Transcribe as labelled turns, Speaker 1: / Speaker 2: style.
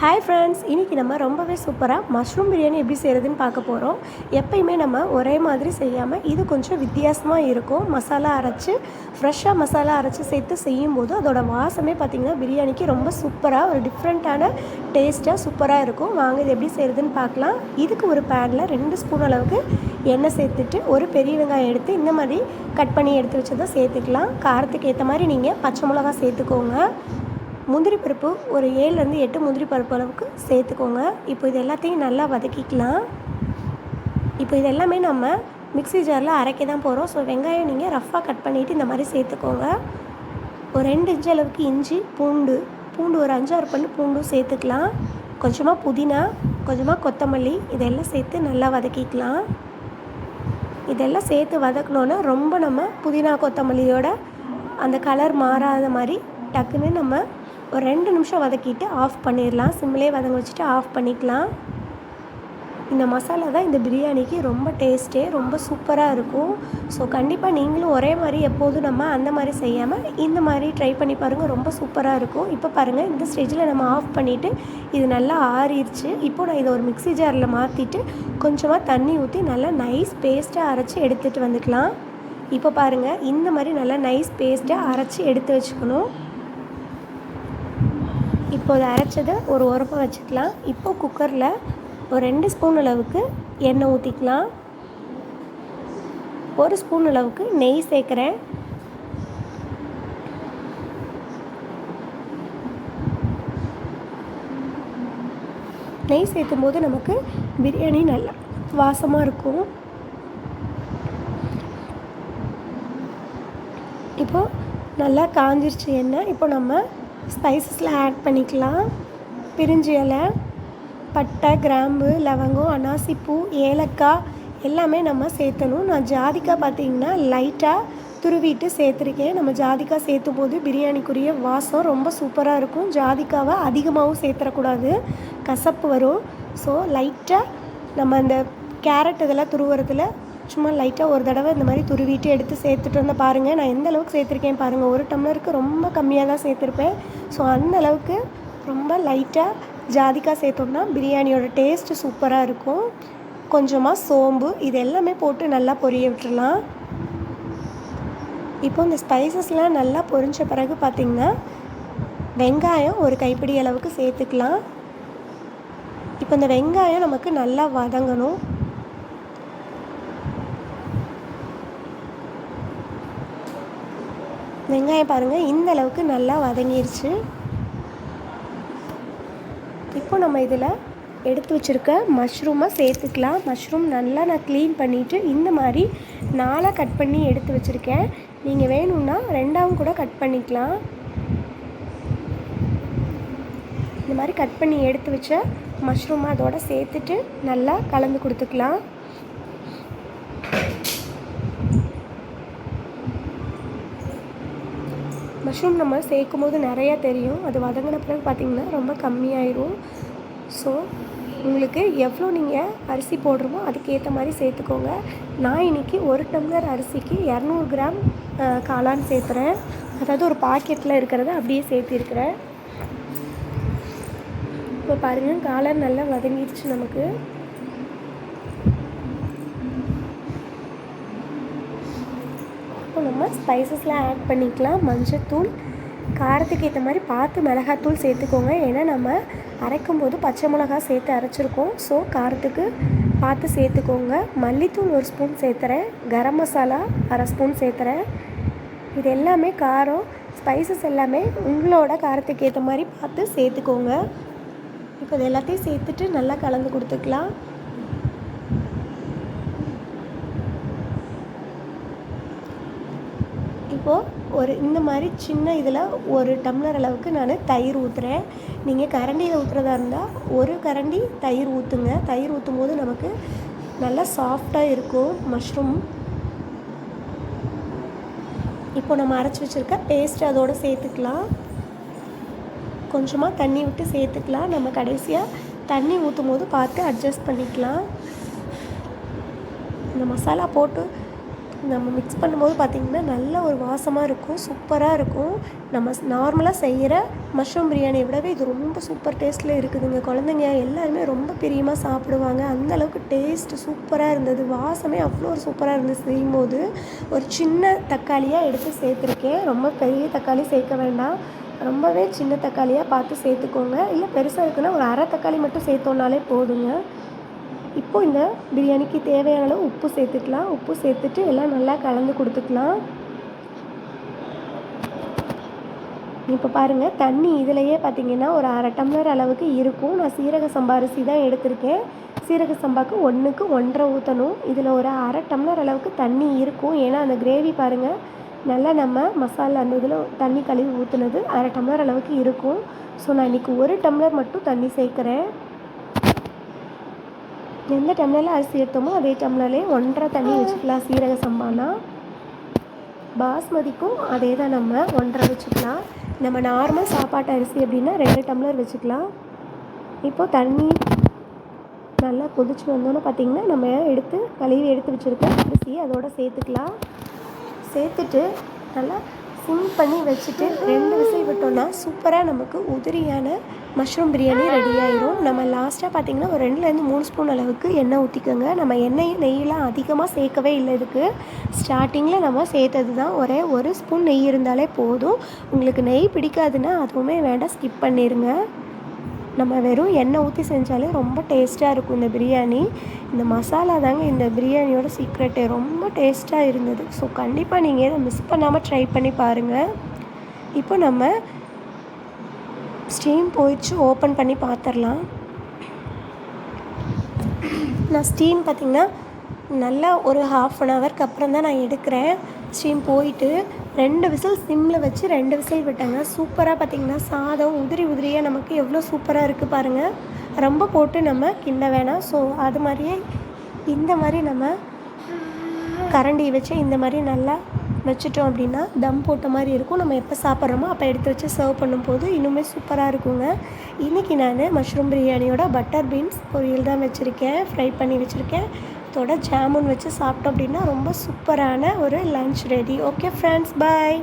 Speaker 1: Hi friends இன்றைக்கி நம்ம ரொம்பவே சூப்பராக மஷ்ரூம் பிரியாணி எப்படி செய்கிறதுன்னு பார்க்க போகிறோம் எப்பயுமே நம்ம ஒரே மாதிரி செய்யாமல் இது கொஞ்சம் வித்தியாசமாக இருக்கும். மசாலா அரைச்சி ஃப்ரெஷ்ஷாக மசாலா அரைச்சி சேர்த்து செய்யும்போது அதோட வாசமே பார்த்திங்கன்னா பிரியாணிக்கு ரொம்ப சூப்பராக ஒரு டிஃப்ரெண்ட்டான டேஸ்ட்டாக சூப்பராக இருக்கும். வாங்க இது எப்படி செய்கிறதுன்னு பார்க்கலாம். இதுக்கு ஒரு பேனில் ரெண்டு ஸ்பூன் அளவுக்கு எண்ணெய் சேர்த்துட்டு ஒரு பெரிய வெங்காயம் எடுத்து இந்த மாதிரி கட் பண்ணி எடுத்து வச்சதை சேர்த்துக்கலாம். காரத்துக்கு ஏற்ற மாதிரி நீங்கள் பச்சை மிளகா சேர்த்துக்கோங்க. முந்திரி பருப்பு ஒரு ஏழுலேருந்து எட்டு முந்திரி பருப்பு அளவுக்கு சேர்த்துக்கோங்க. இப்போ இது எல்லாத்தையும் நல்லா வதக்கிக்கலாம். இப்போ இது எல்லாமே நம்ம மிக்சி ஜாரில் அரைக்க தான் போகிறோம். ஸோ வெங்காயம் நீங்கள் ரஃப்பாக கட் பண்ணிவிட்டு இந்த மாதிரி சேர்த்துக்கோங்க. ஒரு ரெண்டு இன்ச்சு அளவுக்கு இஞ்சி பூண்டு பூண்டு ஒரு அஞ்சாறு பண்ணு பூண்டும் சேர்த்துக்கலாம். கொஞ்சமாக புதினா கொஞ்சமாக கொத்தமல்லி இதெல்லாம் சேர்த்து நல்லா வதக்கிக்கலாம். இதெல்லாம் சேர்த்து வதக்கணுன்னா ரொம்ப நம்ம புதினா கொத்தமல்லியோட அந்த கலர் மாறாத மாதிரி டக்குன்னு நம்ம ஒரு ரெண்டு நிமிஷம் வதக்கிட்டு ஆஃப் பண்ணிடலாம். சிம்மிலே வதங்க வச்சுட்டு ஆஃப் பண்ணிக்கலாம். இந்த மசாலா தான் இந்த பிரியாணிக்கு ரொம்ப டேஸ்ட்டே ரொம்ப சூப்பராக இருக்கும். ஸோ கண்டிப்பாக நீங்களும் ஒரே மாதிரி எப்போதும் நம்ம அந்த மாதிரி செய்யாமல் இந்த மாதிரி ட்ரை பண்ணி பாருங்கள் ரொம்ப சூப்பராக இருக்கும். இப்போ பாருங்கள் இந்த ஸ்டேஜில் நம்ம ஆஃப் பண்ணிவிட்டு இது நல்லா ஆறிடுச்சு இப்போ நான் இதை ஒரு மிக்ஸி ஜாரில் மாற்றிட்டு கொஞ்சமாக தண்ணி ஊற்றி நல்லா நைஸ் பேஸ்ட்டாக அரைச்சி எடுத்துகிட்டு வந்துக்கலாம். இப்போ பாருங்கள் இந்த மாதிரி நல்லா நைஸ் பேஸ்ட்டாக அரைச்சி எடுத்து வச்சுக்கணும். இப்போ அதை அரைச்சதை ஒரு உரமாக வச்சுக்கலாம். இப்போ குக்கரில் ஒரு ரெண்டு ஸ்பூன் அளவுக்கு எண்ணெய் ஊற்றிக்கலாம் ஒரு ஸ்பூன் அளவுக்கு நெய் சேர்க்குறேன். நெய் சேர்க்கும் போது நமக்கு பிரியாணி நல்லா வாசமாக இருக்கும். இப்போது நல்லா காஞ்சிருச்சு எண்ணெய். இப்போ நம்ம ஸ்பைசஸில் ஆட் பண்ணிக்கலாம். பிரிஞ்சி இலை பட்டை கிராம்பு லவங்கம் அனாசிப்பூ ஏலக்காய் எல்லாமே நம்ம சேர்த்தணும். நான் ஜாதிக்காய் பார்த்திங்கன்னா லைட்டாக துருவிட்டு சேர்த்துருக்கேன். நம்ம ஜாதிக்காய் சேர்த்தும் போது பிரியாணிக்குரிய வாசம் ரொம்ப சூப்பராக இருக்கும். ஜாதிக்காவை அதிகமாகவும் சேர்த்துறக்கூடாது கசப்பு வரும். ஸோ லைட்டாக நம்ம அந்த கேரட் இதெல்லாம் துருவுறதுல சும்மா லைட்டாக ஒரு தடவை இந்த மாதிரி துருவிட்டு எடுத்து சேர்த்துட்டு வந்து பாருங்கள் நான் எந்த அளவுக்கு சேர்த்துருக்கேன் பாருங்கள் ஒரு டம்ளருக்கு ரொம்ப கம்மியாக தான் சேர்த்துருப்பேன். ஸோ அந்த அளவுக்கு ரொம்ப லைட்டாக ஜாதிக்காய் சேர்த்தோம்னா பிரியாணியோட டேஸ்ட்டு சூப்பராக இருக்கும். கொஞ்சமாக சோம்பு இது எல்லாமே போட்டு நல்லா பொரிய விட்டுறலாம். இப்போ இந்த ஸ்பைசஸ்லாம் நல்லா பொரிஞ்ச பிறகு பார்த்திங்கன்னா வெங்காயம் ஒரு கைப்பிடி அளவுக்கு சேர்த்துக்கலாம். இப்போ இந்த வெங்காயம் நமக்கு நல்லா வதங்கணும். வெங்காயம் பாருங்கள் இந்த அளவுக்கு நல்லா வதங்கிருச்சு. இப்போ நம்ம இதில் எடுத்து வச்சுருக்க மஷ்ரூமை சேர்த்துக்கலாம். மஷ்ரூம் நல்லா நான் க்ளீன் பண்ணிவிட்டு இந்த மாதிரி நாளாக கட் பண்ணி எடுத்து வச்சுருக்கேன். நீங்கள் வேணும்னா ரெண்டாவும் கூட கட் பண்ணிக்கலாம். இந்த மாதிரி கட் பண்ணி எடுத்து வச்ச மஷ்ரூமை அதோட சேர்த்துட்டு நல்லா கலந்து கொடுத்துக்கலாம். மஷ்ரூம் நம்ம சேர்க்கும் போது நிறையா தெரியும். அது வதங்கின பிறகு பார்த்திங்கன்னா ரொம்ப கம்மியாயிரும். ஸோ உங்களுக்கு எவ்வளோ நீங்கள் அரிசி போடுறோமோ அதுக்கேற்ற மாதிரி சேர்த்துக்கோங்க. நான் இன்றைக்கி ஒரு டம்ளர் அரிசிக்கு இரநூறு கிராம் காளான் சேர்த்துறேன். அதாவது ஒரு பாக்கெட்டில் இருக்கிறத அப்படியே சேர்த்திருக்கிறேன். இப்போ பாருங்கள் காளான் நல்லா வதங்கிடுச்சு நமக்கு. இப்போ நம்ம ஸ்பைசஸ்லாம் ஆட் பண்ணிக்கலாம். மஞ்சத்தூள் காரத்துக்கு ஏற்ற மாதிரி பார்த்து மிளகாத்தூள் சேர்த்துக்கோங்க. ஏன்னா நம்ம அரைக்கும் போது பச்சை மிளகா சேர்த்து அரைச்சிருக்கோம். ஸோ காரத்துக்கு பார்த்து சேர்த்துக்கோங்க. மல்லித்தூள் ஒரு ஸ்பூன் சேர்த்துறேன். கரம் மசாலா அரை ஸ்பூன் சேர்த்துறேன். இது எல்லாமே காரம். ஸ்பைசஸ் எல்லாமே உங்களோட காரத்துக்கு ஏற்ற மாதிரி பார்த்து சேர்த்துக்கோங்க. இப்போ இது எல்லாத்தையும் சேர்த்துட்டு நல்லா கலந்து கொடுத்துக்கலாம். இப்போது ஒரு இந்த மாதிரி சின்ன இதில் ஒரு டம்ளர் அளவுக்கு நான் தயிர் ஊற்றுறேன் நீங்கள் கரண்டியில் ஊற்றுறதா இருந்தால் ஒரு கரண்டி தயிர் ஊற்றுங்க தயிர் ஊற்றும் போது நமக்கு நல்லா சாஃப்டாக இருக்கும் மஷ்ரூம். இப்போ நம்ம அரைச்சி வச்சுருக்க பேஸ்ட் அதோடு சேர்த்துக்கலாம். கொஞ்சமாக தண்ணி விட்டு சேர்த்துக்கலாம். நம்ம கடைசியாக தண்ணி ஊற்றும் போது பார்த்து அட்ஜஸ்ட் பண்ணிக்கலாம். இந்த மசாலா போட்டு நம்ம மிக்ஸ் பண்ணும்போது பார்த்திங்கன்னா நல்ல ஒரு வாசமாக இருக்கும் சூப்பராக இருக்கும். நம்ம நார்மலாக செய்கிற மஷ்ரூம் பிரியாணியை விடவே இது ரொம்ப சூப்பர் டேஸ்ட்டில் இருக்குதுங்க. குழந்தைங்க எல்லாருமே ரொம்ப பிரியமாக சாப்பிடுவாங்க. அந்த அளவுக்கு டேஸ்ட் சூப்பராக இருந்தது. வாசமே அவ்வளோ ஒரு சூப்பராக இருந்தது செய்யும்போது. ஒரு சின்ன தக்காளியாக எடுத்து சேர்த்துருக்கேன். ரொம்ப பெரிய தக்காளி சேர்க்க வேண்டாம். ரொம்பவே சின்ன தக்காளியாக பார்த்து சேர்த்துக்கோங்க. இல்லை பெருசாக இருக்குன்னா ஒரு அரை தக்காளி மட்டும் சேர்த்தோன்னாலே போதுங்க. இப்போ இந்த பிரியாணிக்கு தேவையான அளவு உப்பு சேர்த்துக்கலாம். உப்பு சேர்த்துட்டு எல்லாம் நல்லா கலந்து கொடுத்துக்கலாம். இப்போ பாருங்கள் தண்ணி இதிலையே பார்த்தீங்கன்னா ஒரு அரை டம்ளர் அளவுக்கு இருக்கும். நான் சீரக சம்பா அரிசி தான் எடுத்திருக்கேன். சீரக சம்பாவுக்கு ஒன்றுக்கு ஒன்றரை ஊற்றணும் இதில் ஒரு அரை டம்ளர் அளவுக்கு தண்ணி இருக்கும். ஏன்னா அந்த கிரேவி பாருங்கள் நல்லா நம்ம மசாலா அந்த இதில் தண்ணி கழுவி ஊற்றுனது அரை டம்ளர் அளவுக்கு இருக்கும். ஸோ நான் இன்றைக்கி ஒரு டம்ளர் மட்டும் தண்ணி சேர்க்குறேன். எந்த டம்ளரில் அரிசி எடுத்தோமோ அதே டம்ளர்லேயே ஒன்றரை தண்ணி வச்சுக்கலாம் சீரக சம்பானா. பாஸ்மதிக்கும் அதே தான் நம்ம ஒன்றரை வச்சுக்கலாம் நம்ம நார்மல் சாப்பாட்டு அரிசி அப்படின்னா ரெண்டு டம்ளர் வச்சுக்கலாம் இப்போது தண்ணி நல்லா கொதிச்சு வந்தோன்னே பார்த்திங்கன்னா நம்ம எடுத்து கழுவி எடுத்து வச்சுருக்க அரிசியை அதோட சேர்த்துக்கலாம் சேர்த்துட்டு நல்லா சிம் பண்ணி வச்சுட்டு ரெண்டு விசில் விட்டோம்னா சூப்பராக நமக்கு உதிரியான மஷ்ரூம் பிரியாணி ரெடி ஆயிரும். நம்ம லாஸ்ட்டாக பார்த்திங்கன்னா ஒரு ரெண்டுலேருந்து மூணு ஸ்பூன் அளவுக்கு எண்ணெய் ஊற்றிக்கோங்க நம்ம எண்ணெய் நெய்யெலாம் அதிகமாக சேர்க்கவே இல்லை இதுக்கு. ஸ்டார்டிங்கில் நம்ம சேர்த்தது தான் ஒரே ஒரு ஸ்பூன் நெய் இருந்தாலே போதும். உங்களுக்கு நெய் பிடிக்காதுன்னா அதுவுமே வேண்டாம். ஸ்கிப் பண்ணிடுங்க நம்ம வெறும் எண்ணெய் ஊற்றி செஞ்சாலே ரொம்ப டேஸ்ட்டாக இருக்கும் இந்த பிரியாணி. இந்த மசாலா தாங்க இந்த பிரியாணியோட சீக்ரெட்டு ரொம்ப டேஸ்ட்டாக இருந்தது. ஸோ கண்டிப்பாக நீங்கள் இதை மிஸ் பண்ணாமல் ட்ரை பண்ணி பாருங்கள் இப்போ நம்ம ஸ்டீம் போயிடுச்சு ஓப்பன் பண்ணி பார்த்துடலாம் நான் ஸ்டீம் பார்த்திங்கன்னா நல்லா ஒரு ஹாஃப் அன் ஹவருக்கு அப்புறம் தான் நான் எடுக்கிறேன். ஸ்டீம் போயிட்டு ரெண்டு விசில் சிம்மில் வச்சு ரெண்டு விசில் விட்டாங்க. சூப்பராக பார்த்திங்கன்னா சாதம் உதிரி உதிரியாக நமக்கு எவ்வளோ சூப்பராக இருக்குது பாருங்கள் ரொம்ப போட்டு நம்ம கிண்ட வேணாம். ஸோ அது மாதிரியே இந்த மாதிரி நம்ம கரண்டி வச்சு இந்த மாதிரி நல்லா வச்சுட்டோம் அப்படின்னா தம் போட்ட மாதிரி இருக்கும். நம்ம எப்போ சாப்பிட்றோமோ அப்போ எடுத்து வச்சு சர்வ் பண்ணும்போது இன்னுமே சூப்பராக இருக்குங்க. இன்றைக்கி நான் மஷ்ரூம் பிரியாணியோட பட்டர் பீன்ஸ் பொரியல் தான் வச்சுருக்கேன். ஃப்ரை பண்ணி வச்சுருக்கேன். பழத்தோட ஜாமுன் வச்சு சாப்பிட்டோம் அப்படின்னா ரொம்ப சூப்பரான ஒரு lunch ready okay friends bye